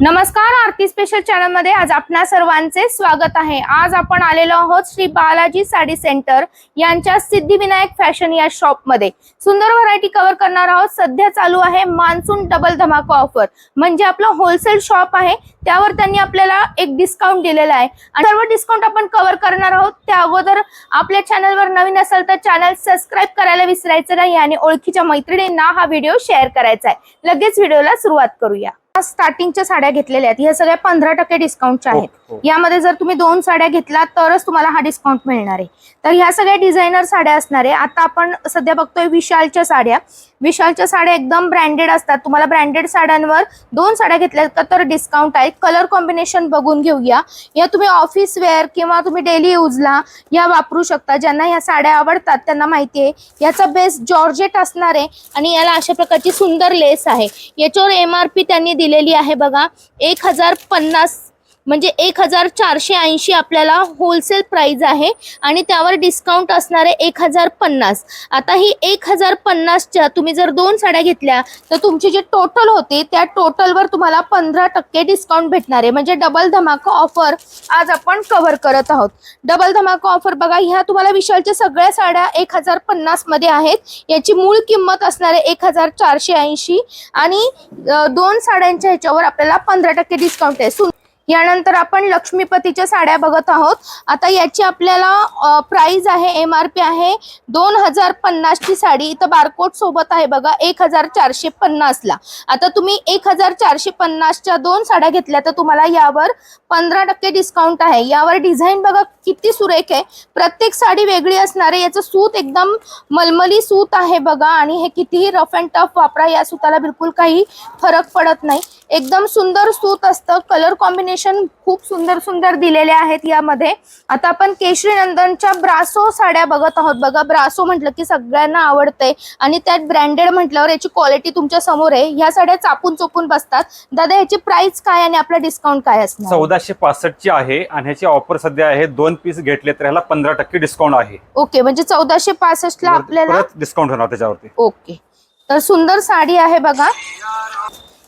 नमस्कार आरती स्पेशल चॅनलमध्ये आज आपणा सर्वांचे स्वागत आहे. आज आपण आलेलो आहोत श्री बालाजी साडी सेंटर यांच्या सिद्धिविनायक फॅशन या शॉपमध्ये. सुंदर व्हरायटी कव्हर करणार आहोत. सध्या चालू आहे मान्सून डबल धमाका ऑफर म्हणजे आपलं होलसेल शॉप आहे त्यावर त्यांनी आपल्याला एक डिस्काउंट दिलेला आहे. आणि सर्व डिस्काउंट आपण कव्हर करणार आहोत. त्या अगोदर आपल्या चॅनलवर नवीन असेल तर चॅनल सबस्क्राईब करायला विसरायचं नाही आणि ओळखीच्या मैत्रिणींना हा व्हिडिओ शेअर करायचा आहे. लगेच व्हिडिओला सुरुवात करूया. स्टार्टिंगच्या साड्या घेतलेल्या आहेत. ह्या सगळ्या पंधरा टक्के डिस्काउंटच्या आहेत. हो, हो. यामध्ये जर तुम्ही दोन साड्या घेतला तरच तुम्हाला हा डिस्काउंट मिळणार आहे. तर ह्या सगळ्या डिझायनर साड्या असणार आहे. आता आपण सध्या बघतोय विशालच्या साड्या. विशालच्या साड्या एकदम ब्रँडेड असतात. तुम्हाला ब्रँडेड साड्यांवर दोन साड्या घेतल्या का तर डिस्काउंट आहे. कलर कॉम्बिनेशन बघून घेऊया. या तुम्ही ऑफिस वेअर किंवा तुम्ही डेली यूजला या वापरू शकता. ज्यांना ह्या साड्या आवडतात त्यांना माहिती आहे. याचा बेस जॉर्जेट असणार आहे आणि याला अशा प्रकारची सुंदर लेस आहे. याच्यावर एम आर पी त्यांनी दिलेली आहे बघा. एक हजार पन्नास म्हणजे एक हजार चारशे ऐंशी आपल्याला होलसेल प्राईज आहे आणि त्यावर डिस्काउंट असणार आहे एक हजार पन्नास. आता ही एक हजार पन्नासच्या तुम्ही जर दोन साड्या घेतल्या तर तुमची जी टोटल होते त्या टोटलवर तुम्हाला पंधरा टक्के डिस्काउंट भेटणार आहे. म्हणजे डबल धमाका ऑफर आज आपण कव्हर करत आहोत. डबल धमाका ऑफर बघा ह्या तुम्हाला विशालच्या सगळ्या साड्या एक हजार पन्नासमध्ये आहेत. याची मूळ किंमत असणार आहे एक हजार चारशे ऐंशी आणि दोन साड्यांच्या ह्याच्यावर आपल्याला पंधरा टक्के डिस्काउंट आहे. यानंतर आपण लक्ष्मीपतीच्या साड्या बघत आहोत. आता याची आपल्याला प्राइस आहे एम आर पी आहे दोन हजार पन्नासची साडी. इथं बारकोट सोबत आहे बघा एक हजार चारशे पन्नासला आता तुम्ही एक हजार चारशे पन्नासच्या दोन साड्या घेतल्या तर तुम्हाला यावर पंधरा टक्के डिस्काउंट आहे. यावर डिझाईन बघा किती सुरेख आहे. प्रत्येक साडी वेगळी असणार आहे. याचं सूत एकदम मलमली सूत आहे बघा. आणि हे कितीही रफ अँड टफ वापरा या सुताला बिलकुल काही फरक पडत नाही. एकदम सुंदर सूत असतं. कलर कॉम्बिनेशन खूप सुंदर सुंदर दिलेले आहेत यामध्ये. आता आपण केशरी नंदनच्या ब्रासो साड्या बघत आहोत. बघा ब्रासो म्हटलं की सगळ्यांना आवडतंय आणि त्यात ब्रँडेड म्हटल्यावर याची क्वालिटी तुमच्यासमोर आहे. ह्या साड्या चापून चोपून बसतात. दादा याची प्राइस काय आणि आपला डिस्काउंट काय असणार? चौदाशे पासष्ट ची आहे आणि ह्याची ऑफर सध्या आहे. दोन पीस घेतले तर ह्याला पंधरा टक्के डिस्काउंट आहे. ओके म्हणजे चौदाशे पासष्ट ला आपल्याला डिस्काउंट होणार त्याच्यावरती. ओके तर सुंदर साडी आहे बघा.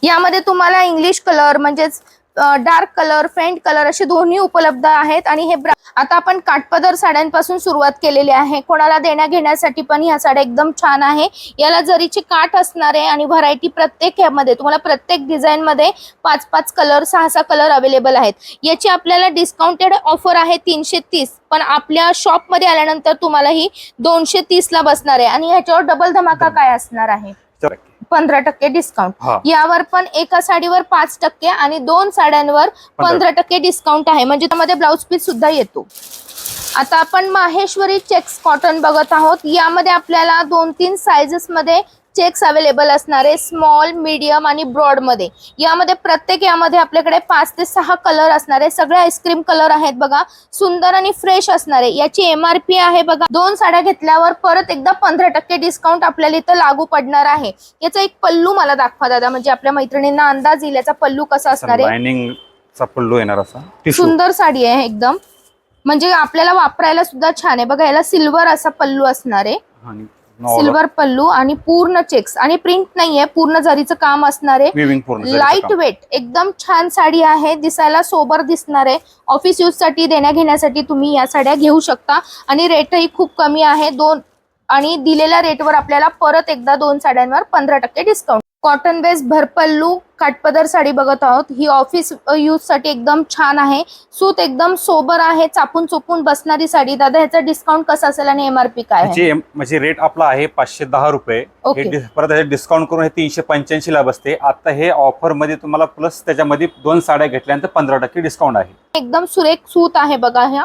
यामध्ये तुम्हाला इंग्लिश कलर म्हणजेच डार्क कलर फेंट कलर असे दोन्ही उपलब्ध आहेत आणि हे ब्रा- आता आपण काठपदर साड्यांपासून सुरुवात केलेली आहे. कोणाला देण्या घेण्यासाठी पण ह्या साड्या एकदम छान आहे. याला जरीची काठ असणार आहे आणि व्हरायटी प्रत्येक ह्यामध्ये तुम्हाला प्रत्येक डिझाईन मध्ये पाच पाच कलर सहा सहा कलर अवेलेबल आहेत. याची आपल्याला डिस्काउंटेड ऑफर आहे तीनशे तीस पण आपल्या शॉपमध्ये आल्यानंतर तुम्हाला ही दोनशे तीस ला बसणार आहे. आणि ह्याच्यावर डबल धमाका काय असणार आहे? पंधरा टक्के डिस्काउंट यावर पण एका साडीवर पाच टक्के आणि दोन साड्यांवर पंधरा. टक्के डिस्काउंट आहे. म्हणजे त्यामध्ये ब्लाउज पीस सुद्धा येतो. आता आपण माहेश्वरी चेक्स कॉटन बघत आहोत. यामध्ये आपल्याला दोन तीन सायझेस मध्ये चेक्स अवेलेबल असणारे स्मॉल मीडियम आणि ब्रॉडमध्ये. यामध्ये प्रत्येक यामध्ये आपल्याकडे पाच ते सहा कलर असणारे सगळे आईस्क्रीम कलर आहेत बघा. सुंदर आणि फ्रेश असणारे. याची एम आर पी आहे बघा. दोन साड्या घेतल्यावर परत एकदा पंधरा टक्के डिस्काउंट आपल्याला इथं लागू पडणार आहे. याचा एक पल्लू मला दाखवा दादा. म्हणजे आपल्या मैत्रिणींना अंदाज येईल याचा पल्लू कसा असणार आहे. पल्लू येणार असा. सुंदर साडी आहे एकदम. म्हणजे आपल्याला वापरायला सुद्धा छान आहे. बघा याला सिल्वर असा पल्लू असणार आहे. सिल्वर पल्लू आणि पूर्ण चेक्स आणि प्रिंट नाहीये पूर्ण जरीचं काम असणार आहे. लाइट. वेट एकदम छान साडी आहे. दिसायला सोबर दिसणार आहे. ऑफिस यूजसाठी देण्या घेण्यासाठी तुम्ही या साड्या घेऊ शकता. आणि रेटही खूप कमी आहे. दोन आणि दिलेल्या रेटवर आपल्याला परत एकदा दोन साड्यांवर पंधरा टक्के डिस्काउंट कॉटन बेस भरपल्लू काठपदर साडी बघत आहोत. ही ऑफिस यूजसाठी एकदम छान आहे. सूत एकदम सोबर आहे चापून चोपून बसणारी साडी. दादा ह्याचा डिस्काउंट कसा असेल आणि एमआरपी काय आहे? म्हणजे रेट आपला आहे पाचशे दहा रुपये. ओके. परत डिस्काउंट करून हे तीनशे पंच्याऐंशी ला बसते आता हे ऑफरमध्ये तुम्हाला प्लस त्याच्यामध्ये दोन साड्या घेतल्यानंतर पंधरा टक्के डिस्काउंट आहे. एकदम सुरेख सूत आहे बघा ह्या.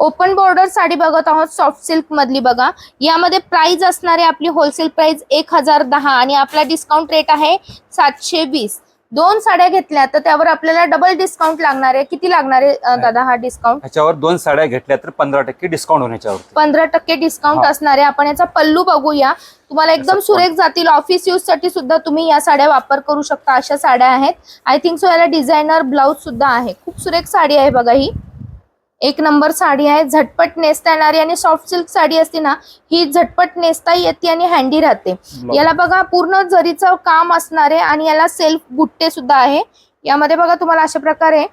ओपन बॉर्डर साडी बघत आहोत सॉफ्ट सिल्क मधली बघा. यामध्ये प्राइस असणारे आपली होलसेल प्राइस एक हजार दहा आणि आपला डिस्काउंट रेट आहे सातशे वीस. दोन साड्या घेतल्या तर त्यावर आपल्याला डबल डिस्काउंट लागणार आहे. किती लागणार आहे दादा हा डिस्काउंट ह्याच्यावर दोन साड्या घेतल्या तर पंधरा टक्के डिस्काउंट होण्याच्यावरती पंधरा टक्के डिस्काउंट. असणार आहे. आपण याचा पल्लू बघूया. तुम्हाला एकदम सुरेख जातील. ऑफिस यूजसाठी सुद्धा तुम्ही या साड्या वापर करू शकता. अशा साड्या आहेत. आय थिंक सो याला डिझायनर ब्लाउज सुद्धा आहे. खूप सुरेख साडी आहे बघा ही. एक नंबर साडी आहे झटपट नेसता येणारी आणि सॉफ्ट सिल्क साडी असते ना ही झटपट नेसता येते आणि हँडी राहते. याला बघा पूर्ण जरीचं काम असणार आहे आणि याला सेल्फ बुट्टे सुद्धा आहे. यामध्ये बघा तुम्हाला अशा प्रकारे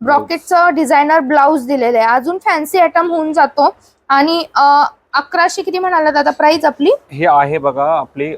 ब्रॉकेटचं डिझायनर ब्लाऊज दिलेलं आहे. अजून फॅन्सी आयटम होऊन जातो. आणि अकराशे किती म्हणाला दादा? प्राइस आपली? हे आहे बघा आपली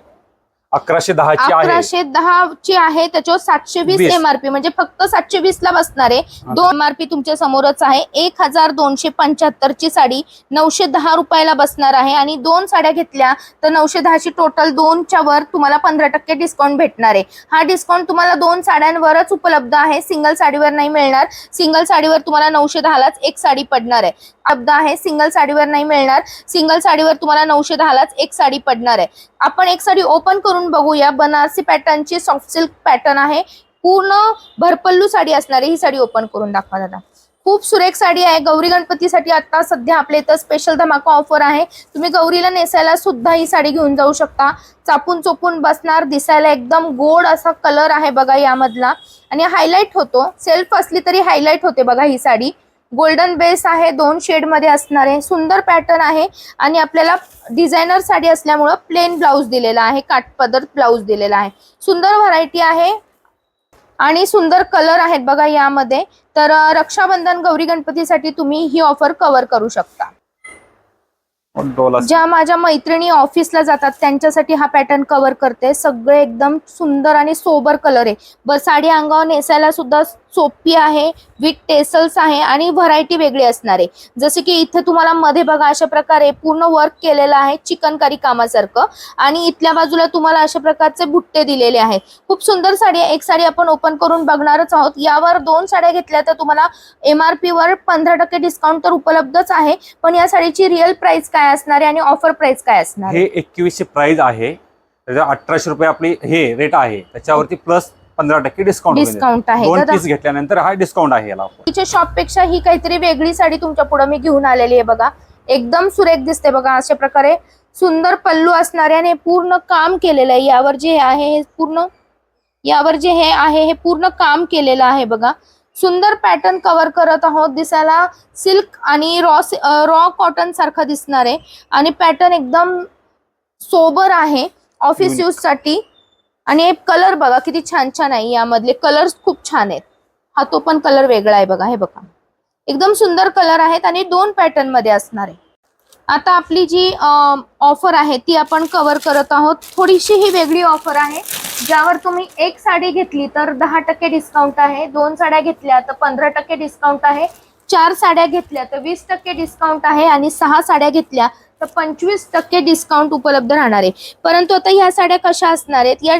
अकराशे दहाची आहे. अकराशे दहा ची आहे त्याच्यावर सातशे वीस वीस. एमआरपी म्हणजे फक्त सातशे वीस ला बसणार आहे. दोन एमआरपी तुमच्या समोरच आहे. एक हजार दोनशे पंच्याहत्तर ची साडी नऊशे दहा रुपयाला बसणार आहे. आणि दोन साड्या घेतल्या तर नऊशे दहाची टोटल दोनच्या वर तुम्हाला पंधरा टक्के डिस्काउंट भेटणार आहे. हा डिस्काउंट तुम्हाला दोन साड्यांवरच उपलब्ध आहे. सिंगल साडीवर नाही मिळणार. सिंगल साडीवर तुम्हाला नऊशे दहालाच एक साडी पडणार आहे. उपलब्ध आहे. सिंगल साडीवर नाही मिळणार. सिंगल साडीवर तुम्हाला नऊशे दहालाच एक साडी पडणार आहे. आपण एक साडी ओपन करून बघूया बनारसी पॅटर्नची सॉफ्ट सिल्क पॅटर्न आहे. पूर्ण भरपल्लू साडी असणारी ही साडी ओपन करून दाखवा दादा. खूप सुरेख साडी आहे. गौरी गणपतीसाठी आता सध्या आपल्या इथं स्पेशल धमाका ऑफर आहे. तुम्ही गौरीला नेसायला सुद्धा ही साडी घेऊन जाऊ शकता. चापून चोपून बसणार दिसायला एकदम गोड असा कलर आहे बघा यामधला. आणि हायलाईट होतो. सेल्फ असली तरी हायलाईट होते बघा ही साडी. गोल्डन बेस आहे दोन शेडमध्ये असणार. आहे सुंदर पॅटर्न आहे आणि आपल्याला डिझायनर साडी असल्यामुळं प्लेन ब्लाऊज दिलेला आहे काठपदर ब्लाऊज दिलेला आहे. सुंदर व्हरायटी आहे आणि सुंदर कलर आहेत बघा यामध्ये. तर रक्षाबंधन गौरी गणपतीसाठी तुम्ही ही ऑफर कव्हर करू शकता. ज्या माझ्या मैत्रिणी ऑफिसला जातात त्यांच्यासाठी हा पॅटर्न कव्हर करते. सगळे एकदम सुंदर आणि सोबर कलर आहे. ब साडी अंगावर नेसायला सुद्धा सोपी आहे विथ टेसल्स आहे आणि व्हरायटी वेगळी असणार आहे. जसे की इथे तुम्हाला मध्ये बघा अशा प्रकारे पूर्ण वर्क केलेलं आहे चिकनकारी कामासारखं. आणि इथल्या बाजूला तुम्हाला अशा प्रकारचे बुट्टे दिलेले आहेत. खूप सुंदर साडी आहे. एक साडी आपण ओपन करून बघणारच आहोत. यावर दोन साड्या घेतल्या तर तुम्हाला एमआरपी वर पंधरा टक्के डिस्काउंट तर उपलब्धच आहे. पण या साडीची रिअल प्राइस काय असणार आहे आणि ऑफर प्राइस काय असणार आहे? हे एकवीसशे प्राइस आहे. त्याच्या अठराशे रुपये आपली हे रेट आहे. त्याच्यावरती प्लस पंधरा टक्के डिस्काउंट डिस्काउंट आहे. दोन पीस घेतल्यानंतर हा डिस्काउंट आहे याला. तिच्या शॉपपेक्षा ही काहीतरी वेगळी साडी तुमच्यापुढे मी घेऊन आलेली आहे बघा. एकदम सुरेख दिसते बघा अशा प्रकारे. सुंदर पल्लू असणारे आणि हे पूर्ण काम केलेलं आहे. यावर जे आहे हे पूर्ण यावर जे हे आहे हे पूर्ण काम केलेलं आहे बघा. सुंदर पॅटर्न कव्हर करत आहोत. दिसायला सिल्क आणि रॉ रॉ कॉटन सारखं दिसणार आहे. आणि पॅटर्न एकदम सोबर आहे. ऑफिस. यूजसाठी. आणि कलर बघा किती छान छान आहे यामधले. कलर्स खूप छान आहेत. हा तो पण कलर वेगळा आहे बघा हे बघा. एकदम सुंदर कलर आहेत आणि दोन पॅटर्नमध्ये असणार आहे. आता आपली जी ऑफर आहे ती आपण कव्हर करत आहोत. थोडीशी ही वेगळी ऑफर आहे. ज्यावर तुम्ही एक साडी घेतली तर दहा टक्के डिस्काउंट आहे. दोन साड्या घेतल्या तर पंधरा टक्के डिस्काउंट आहे. चार साड्या घेतल्या तर वीस टक्के डिस्काउंट आहे. आणि सहा साड्या घेतल्या तर पंचवीस टक्के डिस्काउंट उपलब्ध राहणार आहे. परंतु आता ह्या साड्या कशा असणार आहेत? या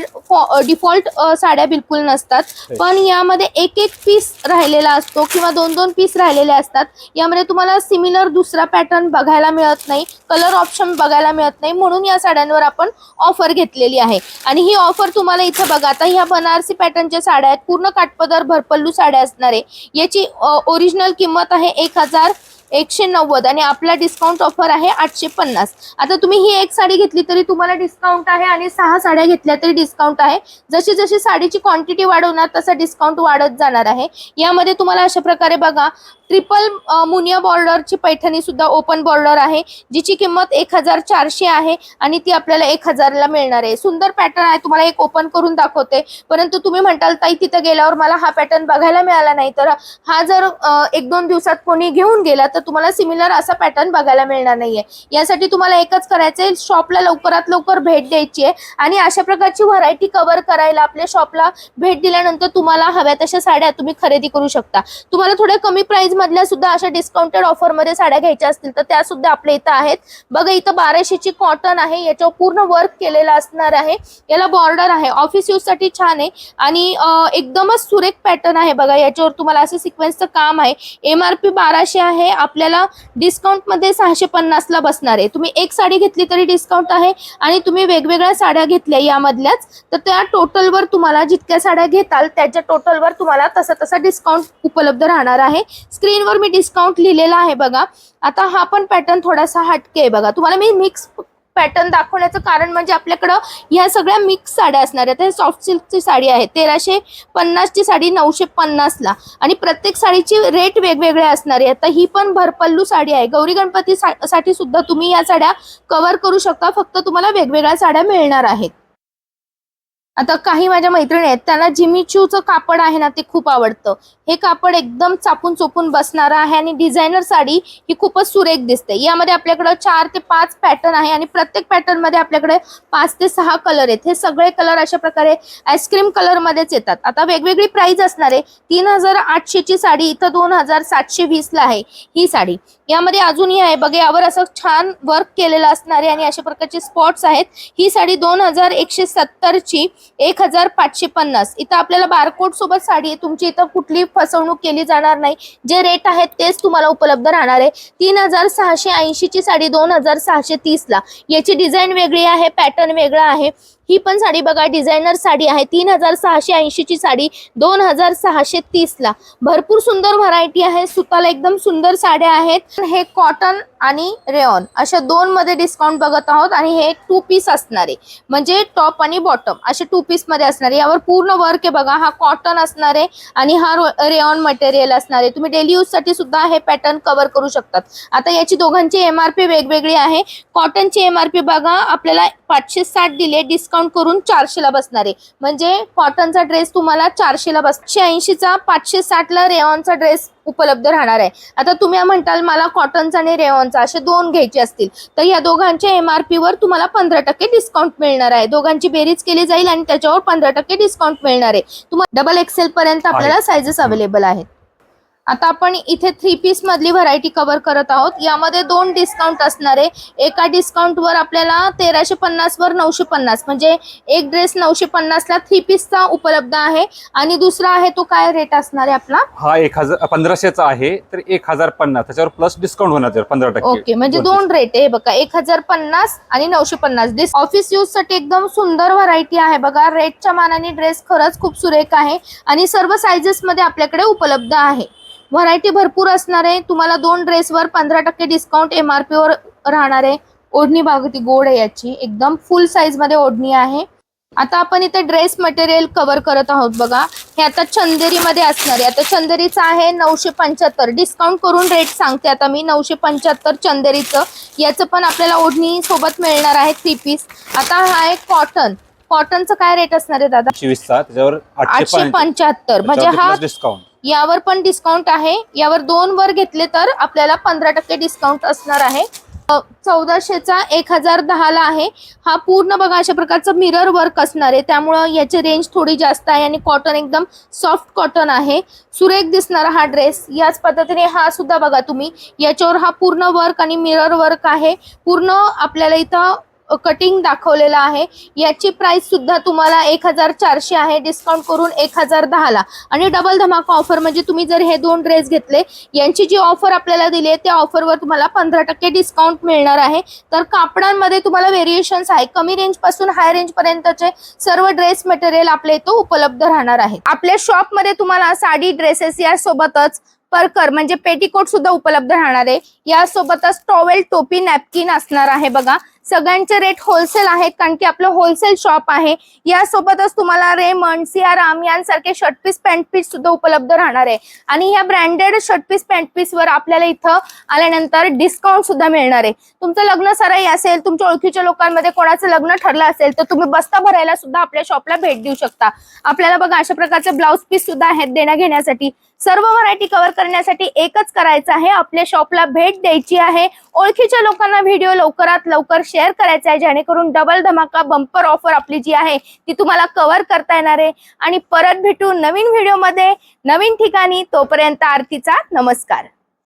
डिफॉल्ट साड्या बिलकुल नसतात. पण यामध्ये एक एक पीस राहिलेला असतो किंवा दोन दोन पीस राहिलेले असतात. यामध्ये तुम्हाला सिमिलर दुसरा पॅटर्न बघायला मिळत नाही. कलर ऑप्शन बघायला मिळत नाही. म्हणून या साड्यांवर आपण ऑफर घेतलेली आहे. आणि ही ऑफर तुम्हाला इथं बघा. आता ह्या बनारसी पॅटर्नच्या साड्या आहेत. पूर्ण काठपदर भरपल्लू साड्या असणार आहे. याची ओरिजिनल किंमत आहे एक हजार एकशे नव्वद आणि आपला डिस्काउंट ऑफर आहे आठशे पन्नास. आता तुम्ही ही एक साडी घेतली तरी तुम्हाला डिस्काउंट आहे आणि सहा साड्या घेतल्या तरी डिस्काउंट आहे. जशी जशी साडीची क्वांटिटी वाढवणार तसा डिस्काउंट वाढत जाणार आहे. यामध्ये तुम्हाला अशा प्रकारे बघा ट्रिपल मुनिया बॉर्डरची पैठणी सुद्धा ओपन बॉर्डर आहे जिची किंमत एक हजार चारशे आहे आणि ती आपल्याला एक हजारला मिळणार आहे. सुंदर पॅटर्न आहे तुम्हाला एक ओपन करून दाखवते. परंतु तुम्ही म्हणताल ताई तिथं गेल्यावर मला हा पॅटर्न बघायला मिळाला नाही. तर हा जर एक दोन दिवसात कोणी घेऊन गेला तर तुम्हाला सिमिलर असा पॅटर्न बघायला मिळणार नाहीये. यासाठी तुम्हाला एकच करायचं आहे शॉपला लवकरात लवकर भेट द्यायची आहे आणि अशा प्रकारची व्हरायटी कव्हर करायला आपल्या शॉपला भेट दिल्यानंतर तुम्हाला हव्या तशा साड्या तुम्ही खरेदी करू शकता. तुम्हाला थोड्या कमी प्राइस मधल्या सुद्धा अशा डिस्काउंटेड ऑफरमध्ये साड्या घ्यायच्या असतील तर त्या सुद्धा आपल्या इथं आहेत. बघा इथं बाराशेची कॉटन आहे याच्यावर पूर्ण वर्क केलेला असणार आहे. याला बॉर्डर आहे. ऑफिस यूजसाठी छान आहे. आणि एकदमच सुरेख पॅटर्न आहे बघा याच्यावर तुम्हाला असं सिक्वेन्सचं काम आहे. एमआरपी बाराशे आहे. आपल्याला डिस्काउंटमध्ये सहाशे पन्नास ला बसणार आहे. तुम्ही एक साडी घेतली तरी डिस्काउंट आहे. आणि तुम्ही वेगवेगळ्या साड्या घेतल्या यामधल्याच तर त्या टोटलवर तुम्हाला जितक्या साड्या घेताल त्याच्या टोटलवर तुम्हाला तसा तसा डिस्काउंट उपलब्ध राहणार आहे. स्क्रीनवर मी डिस्काउंट लिहिलेला आहे बघा. आता हा पण पॅटर्न थोडासा हटके आहे बघा. तुम्हाला मी मिक्स पॅटर्न दाखवण्याचं कारण म्हणजे आपल्याकडं ह्या सगळ्या मिक्स साड्या असणार आहेत. हे सॉफ्ट सिल्कची साडी आहे. तेराशे पन्नासची साडी नऊशे पन्नासला आणि प्रत्येक साडीची रेट वेगवेगळे असणार आहे. आता ही पण भरपल्लू साडी आहे. गौरी गणपती सा- साठी सुद्धा तुम्ही या साड्या कव्हर करू शकता. फक्त तुम्हाला वेगवेगळ्या साड्या मिळणार आहेत. आता काही माझ्या मैत्रिणी आहेत त्यांना जिमीचूचं कापड आहे ना ते खूप आवडतं. हे कापड एकदम चापून चोपून बसणारं आहे आणि डिझायनर साडी ही खूपच सुरेख दिसते. यामध्ये आपल्याकडं चार ते पाच पॅटर्न आहे आणि प्रत्येक पॅटर्नमध्ये आपल्याकडे पाच ते सहा कलर आहेत. हे सगळे कलर अशा प्रकारे आईस्क्रीम कलरमध्येच येतात. आता वेगवेगळी प्राइस असणार आहे. तीन हजार आठशेची साडी इथं दोन हजार सातशे वीसला आहे ही साडी. यामध्ये अजूनही आहे बघा यावर असं छान वर्क केलेलं असणार आहे आणि अशा प्रकारचे स्पॉट्स आहेत. ही साडी दोन हजार एकशे सत्तरची एक हजार पाचशे पन्नास. इथं आपल्याला बारकोड सोबत साडी आहे. तुमची इथं कुठली फसवणूक केली जाणार नाही. जे रेट आहेत तेच तुम्हाला उपलब्ध राहणार आहे. तीन हजार सहाशे ऐंशीची साडी दोन हजार सहाशे तीसला. याची डिझाईन वेगळी आहे पॅटर्न वेगळा आहे. ही पण साडी बघा डिझायनर साडी आहे. तीन हजार सहाशे ऐंशीची साडी दोन हजार सहाशे तीसला. भरपूर सुंदर व्हरायटी आहे. सुताला एकदम सुंदर साड्या आहेत. हे कॉटन आणि रेऑन अशा दोन मध्ये डिस्काउंट बघत आहोत आणि हे टू पीस असणारे म्हणजे टॉप आणि बॉटम असे टू पीसमध्ये असणारे यावर पूर्ण वर्क आहे बघा. हा कॉटन असणार आहे आणि हा रेऑन मटेरियल असणारे तुम्ही डेली यूजसाठी सुद्धा हे पॅटर्न कव्हर करू शकतात. आता याची दोघांची एमआरपी वेगवेगळी आहे. कॉटनची एमआरपी बघा आपल्याला पाचशे साठ दिले डिस्काउंट करून चारशेला बसणार आहे. म्हणजे कॉटनचा ड्रेस तुम्हाला चारशेला बस ऐंशीचा पाचशे साठला रेऑनचा ड्रेस उपलब्ध राहणार आहे. आता तुम्ही म्हणताल मला कॉटनचा आणि रेऑनचा असे दोन घ्यायचे असतील. तर या दोघांच्या एमआरपी वर तुम्हाला पंधरा टक्के डिस्काउंट मिळणार आहे. दोघांची बेरीज केली जाईल आणि त्याच्यावर पंधरा टक्के डिस्काउंट मिळणार आहे. तुम्हाला डबल एक्सेल पर्यंत आपल्याला साइजेस अवेलेबल आहेत. आता आपण इथे थ्री पीस मधली व्हरायटी कव्हर करत आहोत. यामध्ये दोन डिस्काउंट असणार आहे. एका डिस्काउंट वर आपल्याला तेराशे पन्नास वर नऊशे पन्नास म्हणजे एक ड्रेस नऊशे पन्नासला थ्री पीसचा उपलब्ध आहे. आणि दुसरा आहे तो काय रेट असणार आहे आपला? हा एक हजार पंधराशेचा आहे तर एक हजार पन्नास. त्याच्यावर प्लस डिस्काउंट होणार पंधरा टक्के. ओके म्हणजे दोन रेट आहे. बघा एक हजार पन्नास आणि नऊशे पन्नास. दिस ऑफिस यूजसाठी एकदम सुंदर व्हरायटी आहे. बघा रेटच्या मानाने ड्रेस खरंच खूप सुरेख आहे. आणि सर्व सायझेस मध्ये आपल्याकडे उपलब्ध आहे. व्हरायटी भरपूर असणार आहे. तुम्हाला दोन ड्रेसवर पंधरा टक्के डिस्काउंट एमआरपी वर राहणार आहे. ओढणी भागती गोड आहे याची. एकदम फुल साईजमध्ये ओढणी आहे. आता आपण इथे ड्रेस मटेरियल कव्हर करत आहोत बघा. हे आता चंदेरी मध्ये असणार आहे. आता चंदेरीचं आहे नऊशे पंच्याहत्तर. डिस्काउंट करून रेट सांगते आता मी. नऊशे पंच्याहत्तर चंदेरीचं. याचं पण आपल्याला ओढणी सोबत मिळणार आहे थ्री पीस आता हा आहे कॉटन कॉटनचं काय रेट असणार आहे दादा? त्याच्यावर आठशे पंच्याहत्तर. म्हणजे हा डिस्काउंट यावर पण डिस्काउंट आहे. यावर दोन वर घेतले तर आपल्याला पंधरा टक्के डिस्काउंट असणार आहे. चौदाशेचा एक हजार दहाला आहे. हा पूर्ण बघा अशा प्रकारचं मिरर वर्क असणार आहे. त्यामुळं याची रेंज थोडी जास्त आहे आणि कॉटन एकदम सॉफ्ट कॉटन आहे. सुरेख दिसणारा हा ड्रेस याच पद्धतीने हा सुद्धा बघा तुम्ही. याच्यावर हा पूर्ण वर्क आणि मिरर वर्क आहे. पूर्ण आपल्याला इथं कटिंग दाखवलेलं आहे. याची प्राइस सुद्धा तुम्हाला एक हजार चारशे आहे. डिस्काउंट करून एक हजार दहाला. आणि डबल धमाका ऑफर म्हणजे तुम्ही जर हे दोन ड्रेस घेतले यांची जी ऑफर आपल्याला दिली आहे त्या ऑफरवर तुम्हाला पंधरा टक्के डिस्काउंट मिळणार आहे. तर कापडांमध्ये तुम्हाला व्हेरिएशन्स आहे. कमी रेंजपासून हाय रेंजपर्यंतचे सर्व ड्रेस मटेरियल आपल्या इथं उपलब्ध राहणार आहे. आपल्या शॉपमध्ये तुम्हाला साडी ड्रेसेस यासोबतच परकर म्हणजे पेटीकोट सुद्धा उपलब्ध राहणार आहे. यासोबतच टॉवेल टोपी नॅपकिन असणार आहे बघा. सगळ्यांचे रेट होलसेल आहेत कारण की आपलं होलसेल शॉप आहे. यासोबतच तुम्हाला रेमंड सियाराम यांसारखे शर्ट पीस पॅन्ट पीस सुद्धा उपलब्ध राहणार आहे. आणि ह्या branded shirt piece pant piece वर आपल्याला इथं आल्यानंतर डिस्काउंट सुद्धा मिळणार आहे. तुमचं लग्न सराई असेल तुमच्या ओळखीच्या लोकांमध्ये कोणाचं लग्न ठरलं असेल तर तुम्ही बस्ता भरायला सुद्धा आपल्या शॉपला भेट देऊ शकता. आपल्याला बघा अशा प्रकारचे ब्लाऊज पीस सुद्धा आहेत देण्या घेण्यासाठी सर्व व्हरायटी कव्हर करण्यासाठी एकच करायचं आहे. आपल्या शॉपला भेट द्यायची आहे. ओळखीच्या लोकांना व्हिडिओ लवकरात लवकर शेअर करायचा आहे जेणेकरून डबल धमाका बंपर ऑफर आपली जी आहे ती तुम्हाला कव्हर करता येणार आहे. आणि परत भेटू नवीन व्हिडिओमध्ये नवीन ठिकाणी तोपर्यंत आरतीचा नमस्कार.